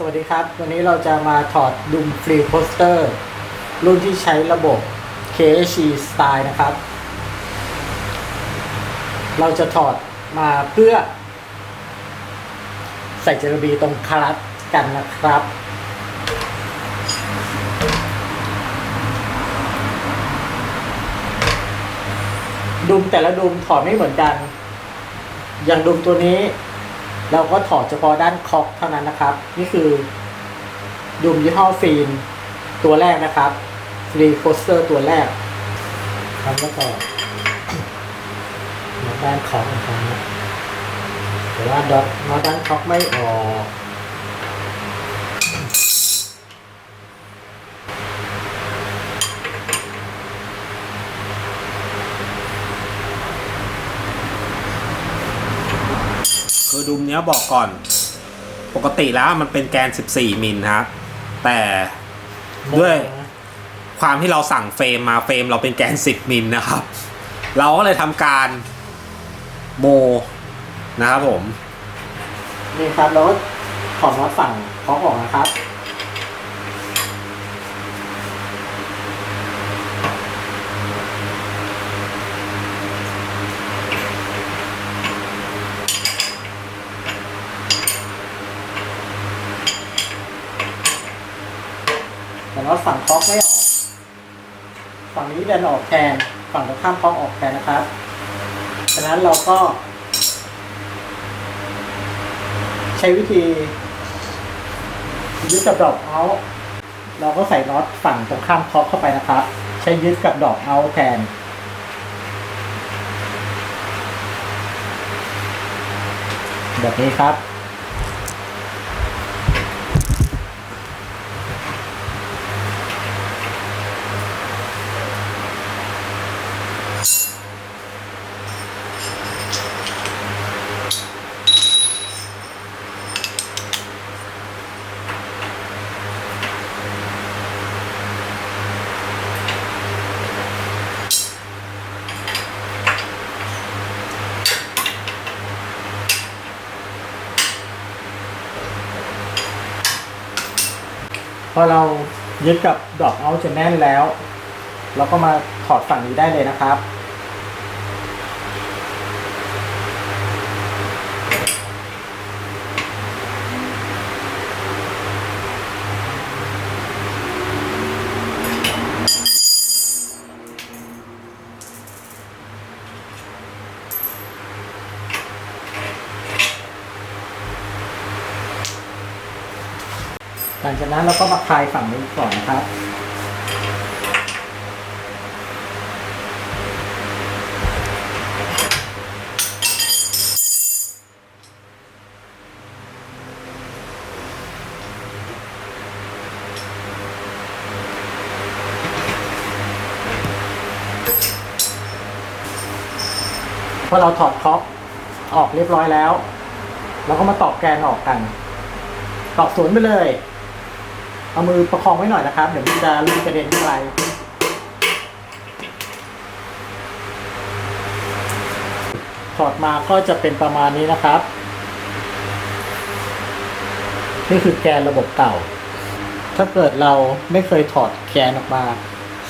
สวัสดีครับ วันนี้เราจะมาถอดดุมฟรีโพสเตอร์ รุ่นที่ใช้ระบบ KHE Style นะครับ เราจะถอดมาเพื่อ ใส่เจลบีตรงคลัตกันนะครับ ดุมแต่ละดุมถอดไม่เหมือนกัน อย่างดุมตัวนี้ เราก็ถอดเฉพาะด้านคอกเท่านั้นนะครับ นี่คือดุมยี่ห้อฟิล์มตัวแรกนะครับฟรีโคสเตอร์ตัวแรกทำแล้วก็มาด้านคอกนะครับแต่ว่าดอกมาด้านคอกไม่ออก คือดุมเนี้ยบอกก่อน ปกติแล้วมันเป็นแกน 14 มิลครับ แต่ด้วยความที่เราสั่งเฟรมมาเฟรมเราเป็นแกน 10 มิลนะครับ เราก็เลยทำการโมนะครับผม นี่ครับแล้วถอรับฝั่งขอกออกนะครับ อตฝั่งคอกไม่ออก ฝั่งนี้ดินออกแทน ฝั่งตรงข้ามคอกออกแทนนะครับฉะนั้นเราก็ ใช้วิธียึดกับดอกเอาเราก็ใส่น็อตฝั่งตรงข้ามคอกเข้าไปนะครับ ใช้ยึดกับดอกเอาแทนแบบนี้ครับ อเรายึดกับดอกเอาจนแน่นแล้ว เราก็มาถอดฝั่งนี้ได้เลยนะครับ จากนั้นเราก็มาคลายฝั่งนี้ก่อนนะครับพอเราถอดคอปออกเรียบร้อยแล้ว เราก็มาตอกแกนออกกัน ตอกสวนไปเลย เอามือประคองไว้หน่อยนะครับ เดี๋ยวมันจะลูกกระเด็นขึ้นไปถอดมาก็จะเป็นประมาณนี้นะครับ นี่คือแกนระบบเก่า ถ้าเกิดเราไม่เคยถอดแกนออกมา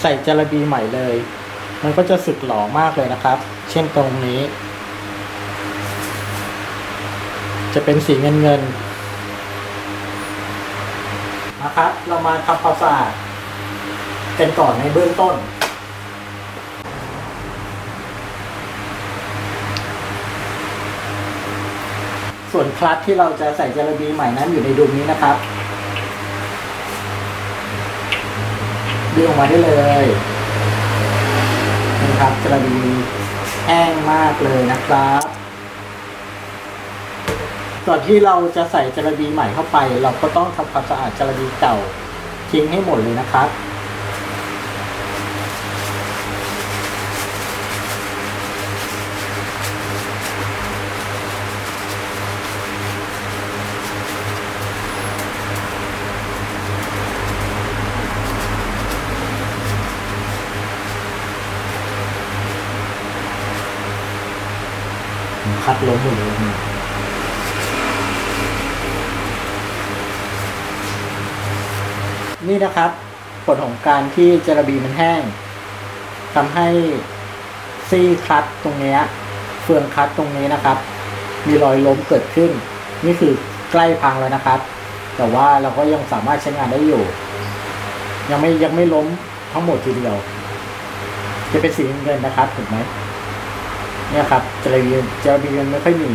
ใส่จารบีใหม่เลย มันก็จะสึกหลอมากเลยนะครับ เช่นตรงนี้ จะเป็นสีเงินเงินะเรามาทำความสะอาดกันก่อนในเบื้องต้น ส่วนคลัตที่เราจะใส่จารบีใหม่นั้นอยู่ในดุมนี้นะครับดึงออกมาได้เลยนี่ครับจารบีแห้งมากเลยนะครับ ก่อนที่เราจะใส่จระบีใหม่เข้าไป เราก็ต้องทำความสะอาดจระบีเก่าทิ้งให้หมดเลยนะครับ นี่นะครับ ผลของการที่เจลาบีมันแห้งทำให้ซี่คัตตรงเนี้ยเฟืองคัตตรงนี้นะครับ มีรอยล้มเกิดขึ้น นี่คือใกล้พังแล้วนะครับ แต่ว่าเราก็ยังสามารถใช้งานได้อยู่ ยังไม่ยังไม่ล้มทั้งหมดทีเดียว จะเป็นสีเงินนะครับเห็นไหมเนี่ยครับเจลาบีเจลาบีมันไม่ค่อยมี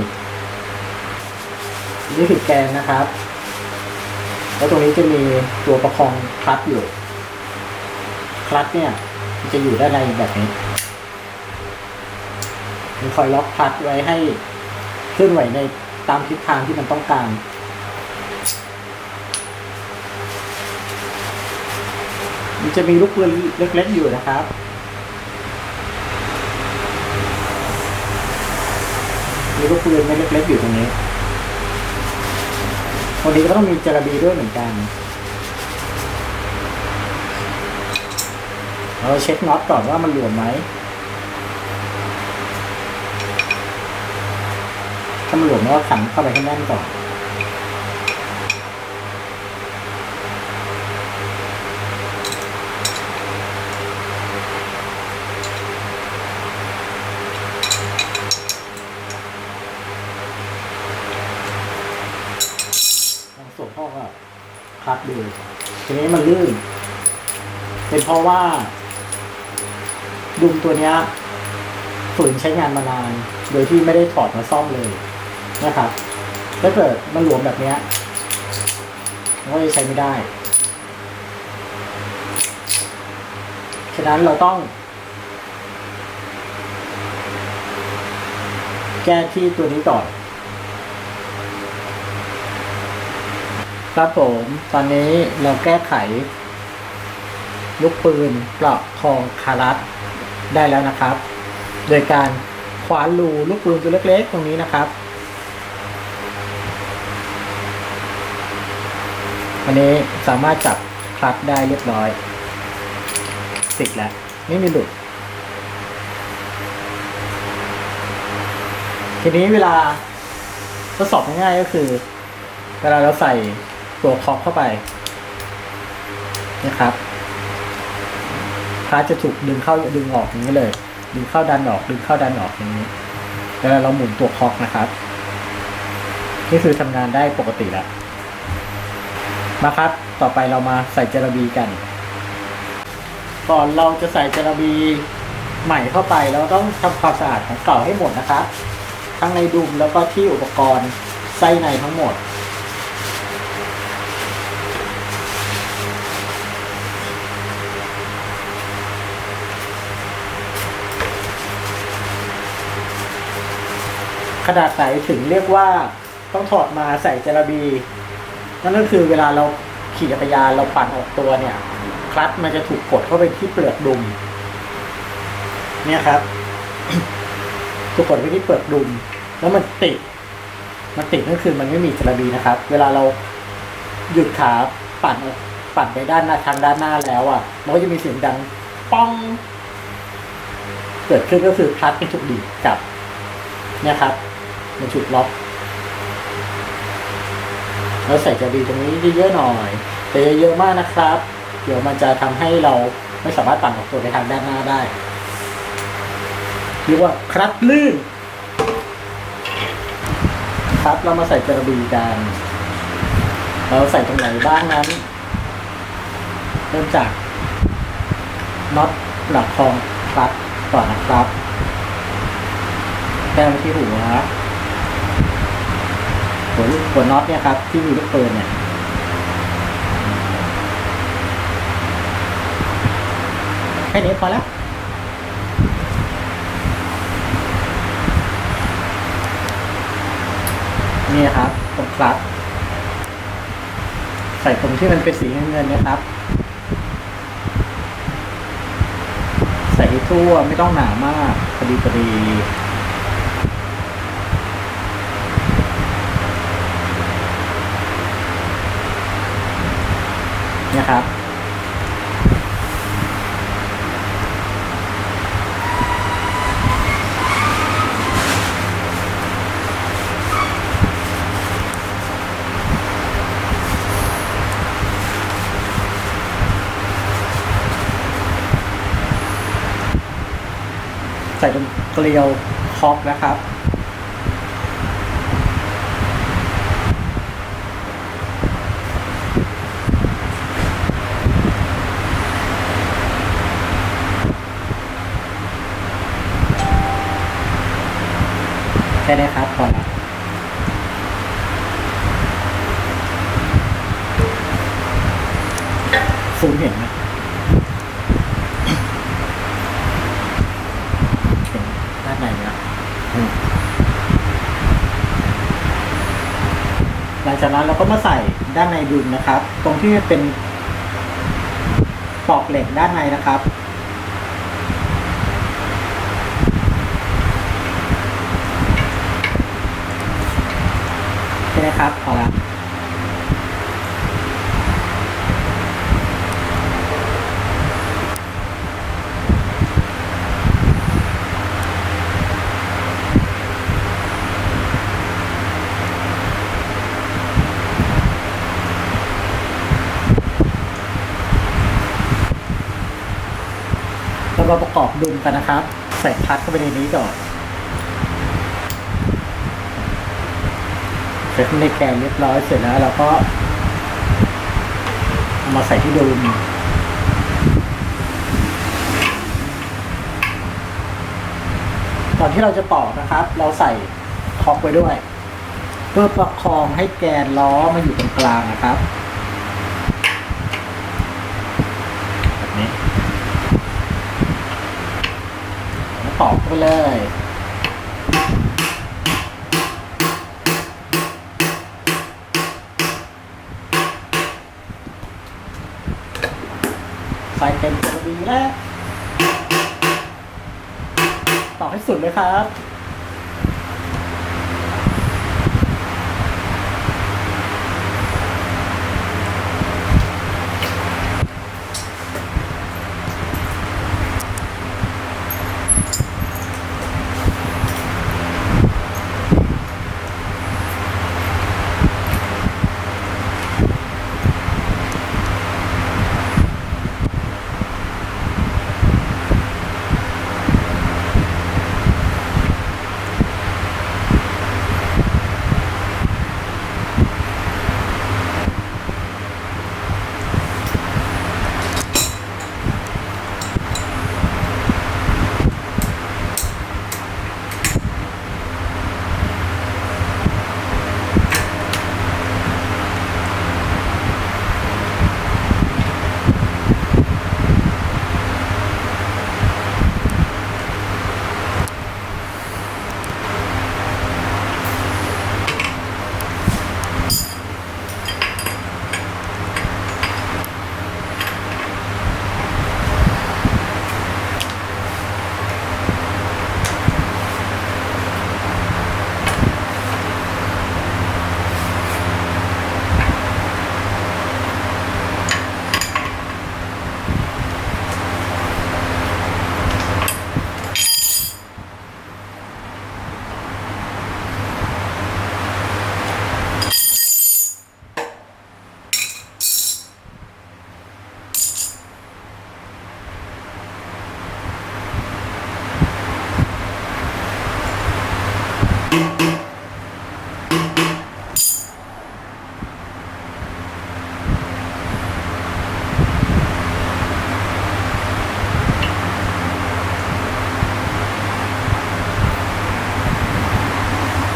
นี่คือแกนนะครับ แล้วตรงนี้จะมีตัวประคองคลัตช์อยู่ คลัตช์เนี่ยมันจะอยู่ด้านในแบบนี้มันคอยล็อกคลัตช์ไว้ให้เคลื่อนไหวในตามทิศทางที่มันต้องการมันจะมีลูกปืนเล็กๆอยู่นะครับมีลูกปืนเล็กๆอยู่ตรงนี้ วันนี้ก็ต้องมีจาระบีด้วยเหมือนกัน เราเช็คน็อตก่อนว่ามันหลวมไหม ถ้ามันหลวมเราก็ขันเข้าไปให้แน่นก่อนัดดูทีนี้มันลื่น เป็นเพราะว่าดุมตัวเนี้ยฝืนใช้งานมานาน โดยที่ไม่ได้ถอดมาซ่อมเลยนะครับ ถ้าเกิดมันหลวมแบบเนี้ยมันก็จะใช้ไม่ได้ ฉะนั้นเราต้อง แก้ที่ตัวนี้ก่อน ครับผมตอนนี้เราแก้ไข ลูกปืนปลอกทองคารัตได้แล้วนะครับ โดยการคว้านรูลูกปืนตัวเล็กๆ ตรงนี้นะครับอันนี้สามารถจับคลัตได้เรียบร้อย ติดแล้ว ไม่มีหลุด ทีนี้เวลาทดสอบง่ายๆก็คือ เวลาเราใส่ ตัวคอกเข้าไปนะครับคลาจะถูกดึงเข้าดึงออกอย่างนี้เลย ดึงเข้าดันออก ดึงเข้าดันออกอย่างนี้เวลาเราหมุนตัวคอกนะครับ นี่คือทำงานได้ปกติแล้วมาครับ ต่อไปเรามาใส่เจลาบีกัน ก่อนเราจะใส่เจลาบีใหม่เข้าไปเราต้องทำความสะอาดของเก่าให้หมดนะครับ ทั้งในดุมแล้วก็ที่อุปกรณ์ไส้ในทั้งหมด ขนาดไหนถึงเรียกว่าต้องถอดมาใส่เจลาบีนั่นก็คือเวลาเราขี่จักรยานเราปั่นออกตัวเนี่ยคลัตช์มันจะถูกกดเข้าไปที่เปลือกดุม เนี่ยครับถูกกดไปที่เปลือกดุม แล้วมันติด มันติดนั่นคือมันไม่มีเจลาบีนะครับ เวลาเราหยุดขาปั่นปั่นไปด้านหน้าทางด้านหน้าแล้วอะ มันก็จะมีเสียงดังป้อง เกิดขึ้นก็คือคลัตช์ไม่ถูกดีดกลับ เนี่ยครับ มันถูกล็อกแล้วใส่จะบีตรงนี้เยอะๆหน่อยแต่เยอะมากนะครับ เดี๋ยวมันจะทำให้เราไม่สามารถปั่นออกตัวไปทางด้านหน้าได้เรียกว่าคลัดลื่น ครับเรามาใส่จระบีกันเราใส่ตรงไหนบ้างนั้น เริ่มจากน็อตหลักคองคลัดก่อนนะครับแก้มที่หัว หัวหัวน็อตเนี่ยครับ ที่มีลูกปืนเนี่ยแค่นี้พอแล้วนี่ครับตรงคลัตใส่ตรงที่มันเป็นสีเงินนะครับ ใส่ทั่วไม่ต้องหนามากพอดีพอดี นะครับ ใส่เกลียวคอปนะครับ แค่นี้ครับพอละซูมเห็นไหมเห็นด้านในไหมล่ะอืมหลังจากนั้นเราก็มาใส่ด้านในดุมนะครับ ตรงที่เป็นปลอกเหล็กด้านในนะครับ ใช่ไหมครับพอละเรามาประกอบดุมกันนะครับ ใส่พัดเข้าไปในนี้ก่อน เสร็จในแกนเรียบร้อยเสร็จแล้วเราก็เอามาใส่ที่ดูมก่อนที่เราจะต่อนะครับ เราใส่คอกไว้ด้วย เพื่อประคองให้แกนล้อมาอยู่ตรงกลางนะครับแบบนี้แล้วต่อเข้าไปเลย แล้วต่อให้สุดเลยครับ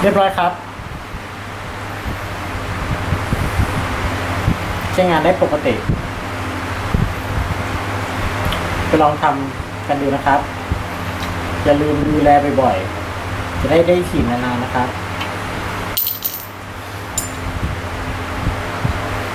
เรียบร้อยครับ ใช้งานได้ปกติ ไปลองทำกันดูนะครับ อย่าลืมดูแลบ่อยๆ จะได้ได้ขีดนานๆนะครับ